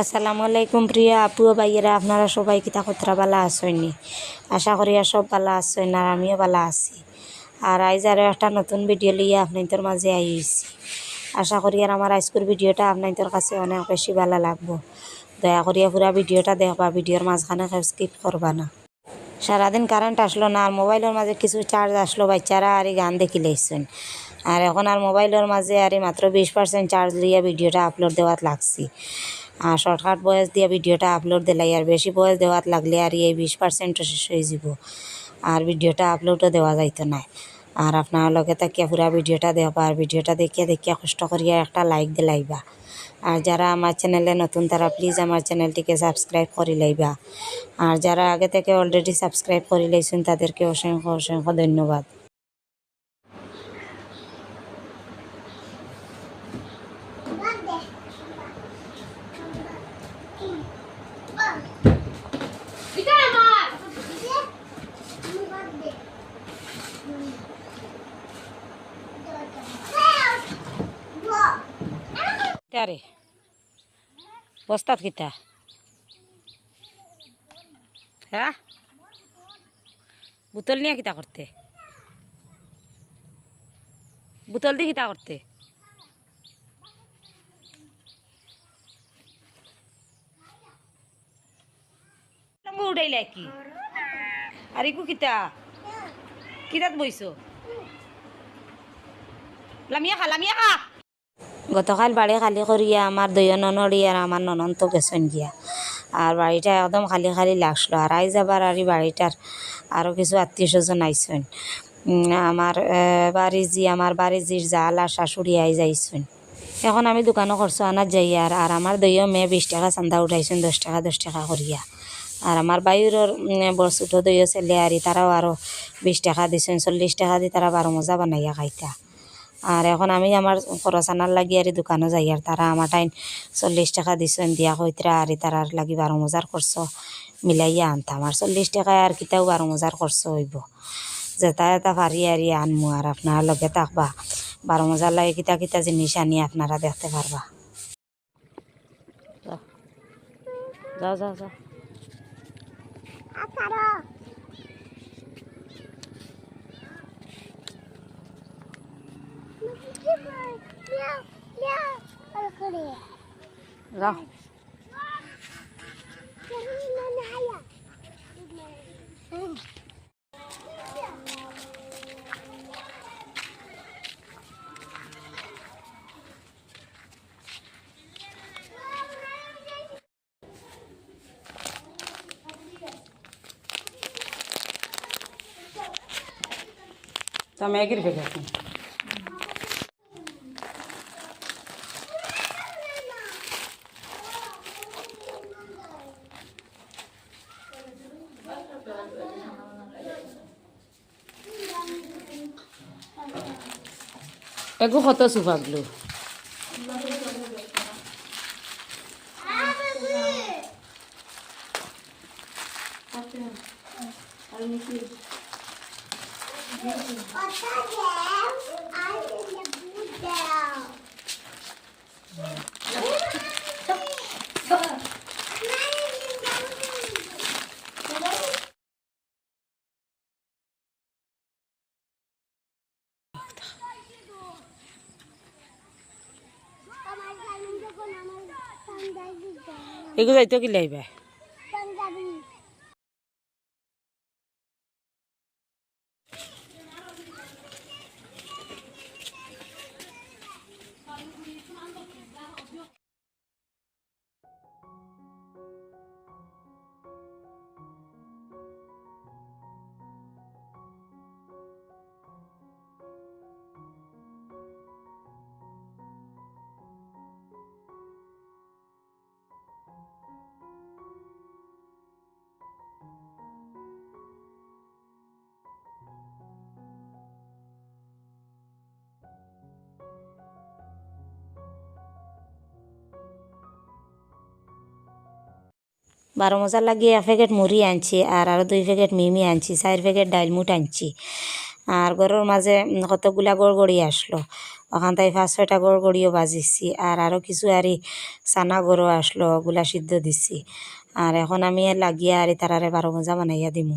আসসালামু আলাইকুম প্রিয়া আপু ভাইয়েরা, আপনারা সবাই কিতা কতরা বালা আসেননি আশা করি আর সব বালা আসেন আর আমিও বালা আছি। আর আইজ আরও একটা নতুন ভিডিও লিয়ে আপনাদের মাঝে আইছি। আশা করি আর আমার আজকের ভিডিওটা আপনাদের কাছে অনেক বেশি ভালো লাগবো। দয়া করিয়া পুরা ভিডিওটা দেখবা ভিডিওর মাঝখানে স্কিপ করবা না। সারাদিন কারেন্ট আসলো না, আর মোবাইলের মাঝে কিছু চার্জ আসলো, বাচ্চারা আর গান দেখি লাইছেন আর এখন আর মোবাইলের মাঝে আর মাত্র বিশ পার্সেন্ট চার্জ লিয়া ভিডিওটা আপলোড দেওয়াত লাগছি। আর শর্টকাট বয়স দিয়ে ভিডিওটা আপলোড দিলাই আর বেশি বয়স দেওয়াত লাগলে আর এই বিশ পার্সেন্ট শেষ হয়ে যাব। আর ভিডিওটা আপলোডও দেওয়া যাইতো না। আর আপনার লগে তাকিয়া পুরা ভিডিওটা দেখবা আর ভিডিওটা দেখিয়া দেখিয়া কষ্ট করিয়া একটা লাইক দিলাইবা আর যারা আমার চ্যানেলে নতুন, তারা প্লিজ আমার চ্যানেলটিকে সাবস্ক্রাইব করে লাইবা। আর যারা আগে থেকে অলরেডি সাবস্ক্রাইব করে লাইছেন, তাদেরকে অসংখ্য অসংখ্য ধন্যবাদ। তারে বস্তাত কিতা হ্যাঁ? বোতল নিয়ে কিতা করতে? বোতল দিয়ে কিতা করতে? উঠাইলে কি? আর ইকু কিতা? কিতাত বইছো? লামিয়া খা লামিয়া খা গতকাল বাড়ি খালি করিয়া আমার দৈয় ননড়ি আর আমার ননন্ত গেছেন গিয়া। আর বাড়িটা একদম খালি খালি লাগল আর আইজ আবার আর বাড়িটার আরও কিছু আত্মীয় স্বজন আইসেন আমার আহ, বাড়ি জি আমার বাড়ি জির জাল আর শাশুড়ি আই যাইছেন এখন আমি দোকানও করছ আনার যাই আর আর আমার দৈয় মেয়ে বিশ টাকা চান্দা উঠাইছেন দশ টাকা দশ টাকা করিয়া আর আমার বাইরের বড় ছোটো দৈয় ছেলে আর তারাও আরও বিশ টাকা দিছেন চল্লিশ টাকা দি তারা বারো মজা বানাইয়া খাইতা। আর এখন আমি আমার খরচ আনার লাগি আর দোকানও যাই আর তারা আমার টাইম চল্লিশ টাকা দিছেন দিয়া কইতরা আর তারার লাগি বারো মজার করছ মিলাইয়া আনতাম আর চল্লিশ টাকায় আর কিতাও বারো মজার করছ হইব। যেটা এটা পারি আরি আনমু আর আপনার লগে থাকবা। বারো মজার লাগে কিতা কিতা জিনিস আনি আপনারা দেখতে পারবা যাও যাও যাও। যাও তা ম্যাগির প্যাকেট এগো কত সুপাগলো এগো যাইতে কি লাইবা? বারো মজার লাগিয়ে এক প্যাকেট মুড়ি আনছি আর আরও দুই প্যাকেট মিমি আনছি চার প্যাকেট ডাইলমুট আনছি আর গরুর মাঝে কতগুলা গড় গড়ি আসলো ওখান থেকে পাঁচ ছয়টা গড় গড়িও বাজিছি আর আরও কিছু আরই সানা গরো আসলো ওগুলা সিদ্ধ দিছি আর এখন আমি লাগিয়ে লাগিয়া আর তারারে বারো মজা বানাইয়া দিমু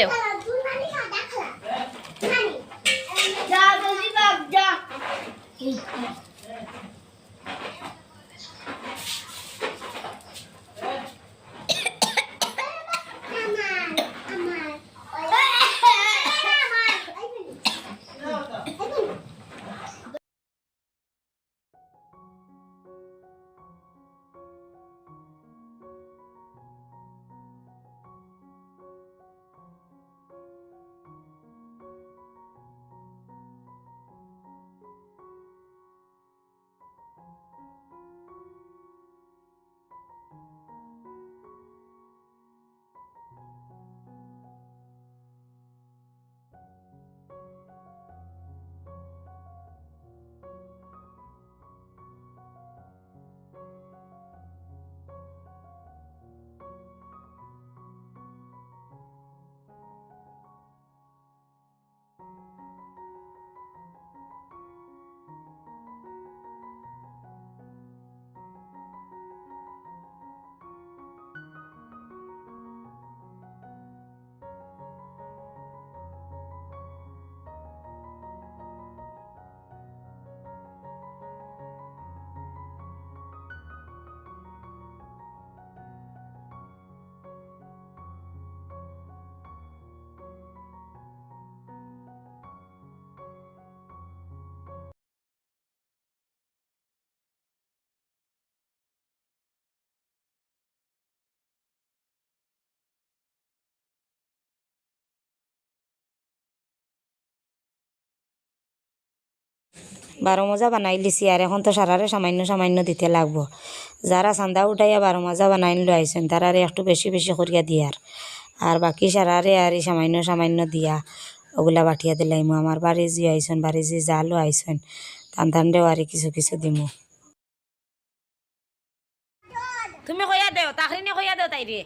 দেও বারো মজা বানাই লিছি আর এখন তো সারারে সামান্য সামান্য দিতে লাগবো। যারা চান্দা উঠাইয়া বারো মজা বানাই লো আইসেন তারারে একটু বেশি বেশি করিয়া দিয়ার আর বাকি সারারে আর সামান্য সামান্য দিয়া। ওগুলা বাটিয়া দিলাইমু আমার বাড়ি যে আইসন বাড়ি যে জালও আইসন টান টান দেও আর কিছু কিছু দিমু। তুমি কইয়া দেও তাকরিনে কইয়া দেও তাই রে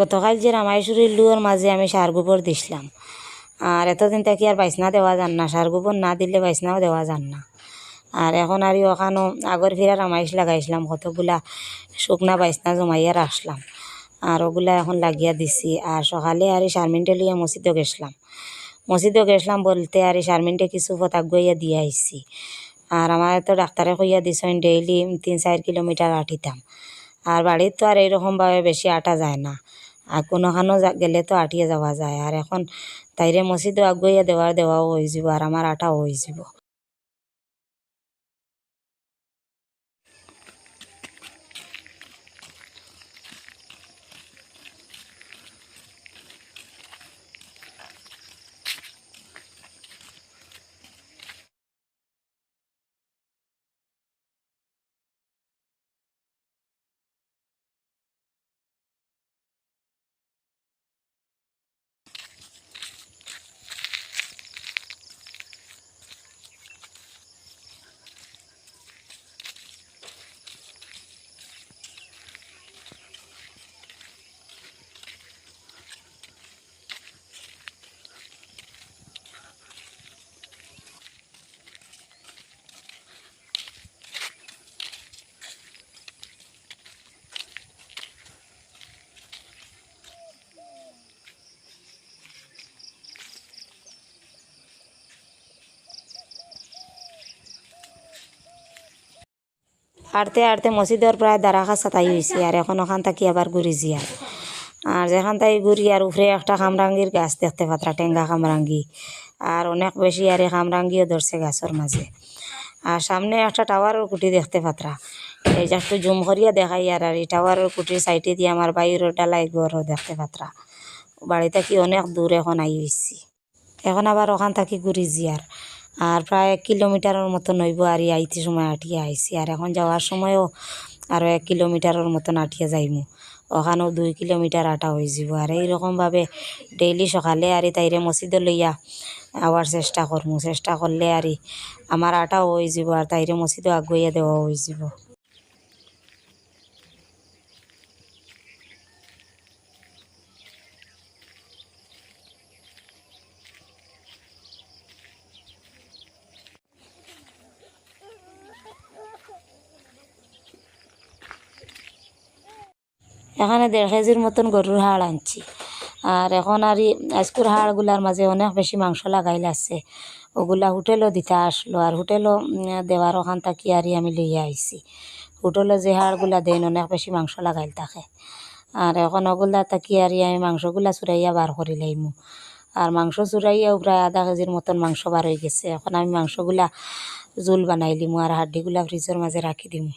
গতকাল যে রামাইশুরির লুয়োর মাঝে আমি সার গোবর দিছিলাম। আর এতদিন থাকি আর বাইসনা দেওয়া যান না, সার গোবর না দিলে বাইসনাও দেওয়া যান না। আর এখন আর ওখানো আগর ফিরা রামাইশ লাগাইছিলাম, কতগুলা শুকনা বাইসনা জমাইয়া রাখলাম আর ওগুলা এখন লাগিয়া দিছি। আর সকালে আর শারমিনটে লিয়ে মসজিদও গেছিলাম। মসজিদও গেছিলাম বলতে আর শারমিনটে কিছু পতাক গইয়া দিয়ে আইসি আর আমার তো ডাক্তারে কইয়া দিছেন, ডেইলি তিন চার কিলোমিটার আটিতাম। আর বাড়ির তো আর এইরকমভাবে বেশি আটা যায় না। আর কোনোখানো গেলে তো আটিয়ে যাওয়া যায়। আর এখন তাইরে মসজিদও আগুইয়া দেওয়ার দেওয়াও হয়ে যাব আর আমার আটাও হয়ে যাব। হাঁটতে হাঁটতে মসজিদের প্রায় দাঁড়াখা সাতাই হয়েছে আর এখন ওখান থাকি আবার ঘুরি জিয়ার আর যেখান থেকে ঘুরি, আর উপরে একটা খামরাঙ্গির গাছ দেখতে পাত্রা, টেঙ্গা খামরাঙ্গি। আর অনেক বেশি আর এই খামরাঙ্গিও ধরছে গাছের মাঝে। আর সামনে একটা টাওয়ারের কুটি দেখতে পাত্রা। এই যে একটু জুম করিয়া দেখাই, আর আর এই টাওয়ারের কুটির সাইডে দিয়ে আমার বাইরের ডালাই ঘরও দেখতে পাত্রা। বাড়ি থাকি অনেক দূর এখন আই হয়েছি এখন আবার ওখান থাকি ঘুরি জিয়ার। আর প্রায় এক কিলোমিটারের মতন হইব আর আইতে সময় আটিয়ে আইসি আর এখন যাওয়ার সময়ও আরও এক কিলোমিটারের মতন আটিয়ে যাইমু। ওখানেও দুই কিলোমিটার আটা হয়ে যাব। আর এইরকমভাবে ডেইলি সকালে আর তাইরে মসজিদে লইয়া আবার চেষ্টা করমু। চেষ্টা করলে আর আমার আটাও হয়ে যাব আর তাইরে মসজিদও আগুইয়া দেওয়া হয়ে যাব। এখানে দেড় কেজির মতন গরুর হাড় আনছি। আর এখন আর আজকুর হাড়গুলার মাঝে অনেক বেশি মাংস লাগাইল আছে। ওগুলা হোটেলও দিতে আসলো আর হোটেলও দেওয়ার ওখান থাকি আর আমি লইয়া আইছি। হোটেলে যে হাড়গুলা দেন অনেক বেশি মাংস লাগাইল থাকে। আর এখন ওগুলা থাকি আর আমি মাংসগুলা চুরাইয়া বার করি লাইমু। আর মাংস চুরাইয়াও প্রায় আধা কেজির মতন মাংস বার হয়ে গেছে। এখন আমি মাংসগুলা জোল বানাই লিমু আর হাড্ডিগুলা ফ্রিজের মাঝে রাখি দিমু।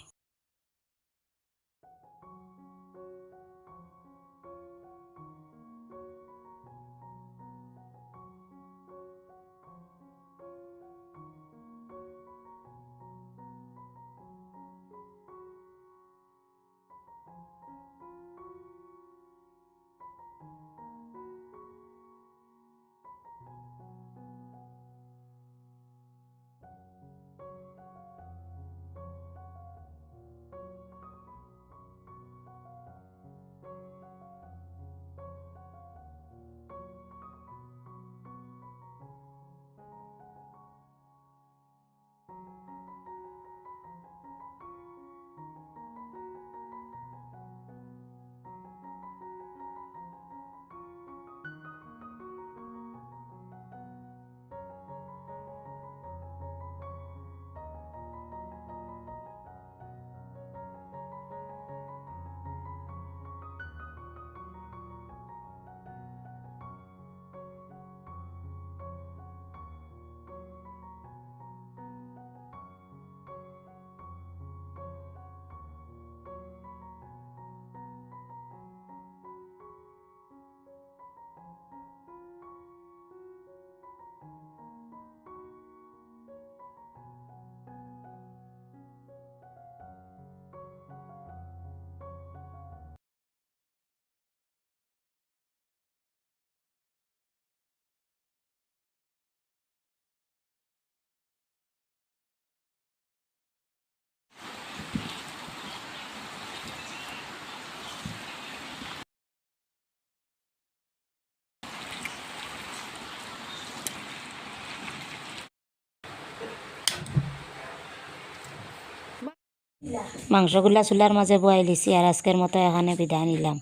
মাংসগুলা চুলার মাঝে বয়াই লিছি আর আজকের মতো এখানে বিদায় নিলাম।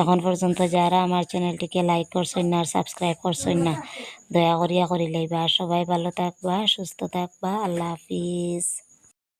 এখন পর্যন্ত যারা আমার চ্যানেলটিকে লাইক করছেন না আর সাবস্ক্রাইব করছেন না, দয়া করিয়া করিলেই বা সবাই ভালো থাকবা, সুস্থ থাকবা। আল্লাহ হাফিজ।